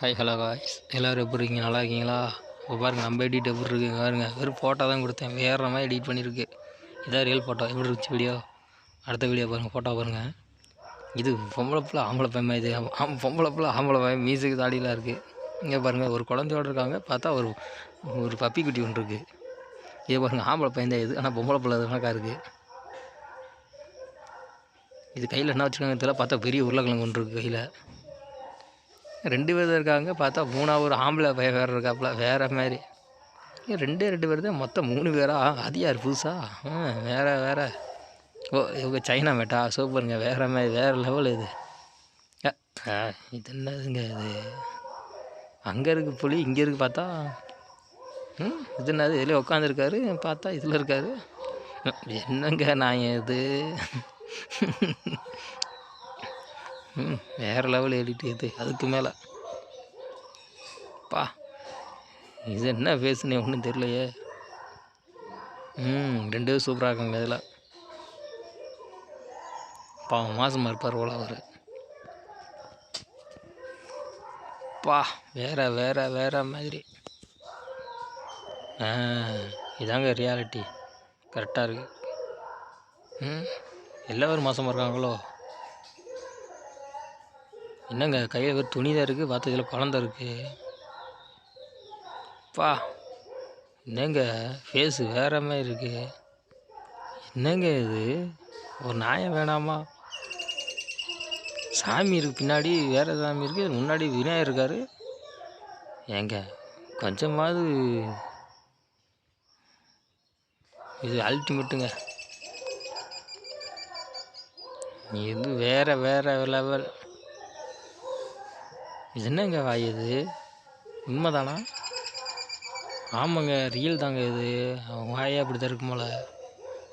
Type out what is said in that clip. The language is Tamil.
ஹாய் ஹலோ காய்ஸ் எல்லோரும் எப்படி இருக்கீங்க? நல்லா இருக்கீங்களா? இப்போ பாருங்கள் நம்ம எடிட் எப்படி இருக்கு பாருங்க. வெறும் ஃபோட்டோ தான் கொடுத்தேன். வேறு மாதிரி எடிட் பண்ணியிருக்கு. இதான் ரியல் ஃபோட்டோ எப்படி இருந்துச்சு வீடியோ அடுத்த வீடியோ பாருங்கள் ஃபோட்டோ பாருங்கள் இது பொம்பளை பிள்ளை ஆம்பளை பையன் இது. ஆம் பொம்பளை பிள்ளை ஆம்பளை பையன் மியூசிக் தாடிலாம் இருக்குது இங்கே பாருங்கள் ஒரு குழந்தையோட இருக்காங்க. பார்த்தா ஒரு ஒரு பப்பி குட்டி ஒன்று இருக்குது இது பாருங்கள் ஆம்பளை பையன் தான் இது. ஆனால் பொம்பளை பிள்ளை கணக்காக இருக்குது இது கையில் என்ன வச்சுருக்காங்க தெரியல. பார்த்தா பெரிய உருளைக்கிழங்கு ஒன்று இருக்குது கையில். ரெண்டு பேர் தான் இருக்காங்க பார்த்தா மூணாவது ஒரு ஆம்பளை பையன் வேறு இருக்காப்புல வேறு மாதிரி. ரெண்டே ரெண்டு பேர் தான் மொத்தம் மூணு பேரா? அது யார் புதுசா? ஆ வேறு வேறு. ஓ இவங்க சைனா மேட்டா? சூப்பருங்க வேறு மாதிரி வேறு லெவல் இது. இது என்னதுங்க இது? அங்கே இருக்கு புலி இங்கே இருக்கு பார்த்தா? ம் இது என்னது? இதில் உட்காந்துருக்காரு பார்த்தா இதில் இருக்காரு. என்னங்க நான் இது? ம் வேறு லெவல் எடிட்டு இது அதுக்கு மேலே. பா இது என்ன பேசுனே ஒன்றும் தெரியலையே. ம் ரெண்டு பேரும் சூப்பராக இருக்காங்க இதில். பாவம் மாதமாக இருப்பார் போல அவர். பா வேற வேற வேற மாதிரி. ஆ இதாங்க ரியாலிட்டி கரெக்டாக இருக்குது ம் எல்லாரும் மாதமாக இருக்காங்களோ? என்னங்க கையில் வெறும் துணி தான் இருக்குது பார்த்து இதில் குழந்த இருக்குது பா என்னங்க ஃபேஸு வேற மாதிரி இருக்கு. என்னங்க இது? ஒரு நாயம் வேணாமா? சாமி இருக்கு பின்னாடி வேறு சாமி இருக்குது முன்னாடி விநாயகர் இருக்காரு. ஏங்க கொஞ்சமாவது இது அல்டிமேட்டுங்க இது வேறு வேறு லெவல் என்னங்க வாய் இது? உண்மைதானா? ஆமாங்க ரியல் தாங்க இது. அவன் வாயே அப்படி தான் இருக்கும் போல்.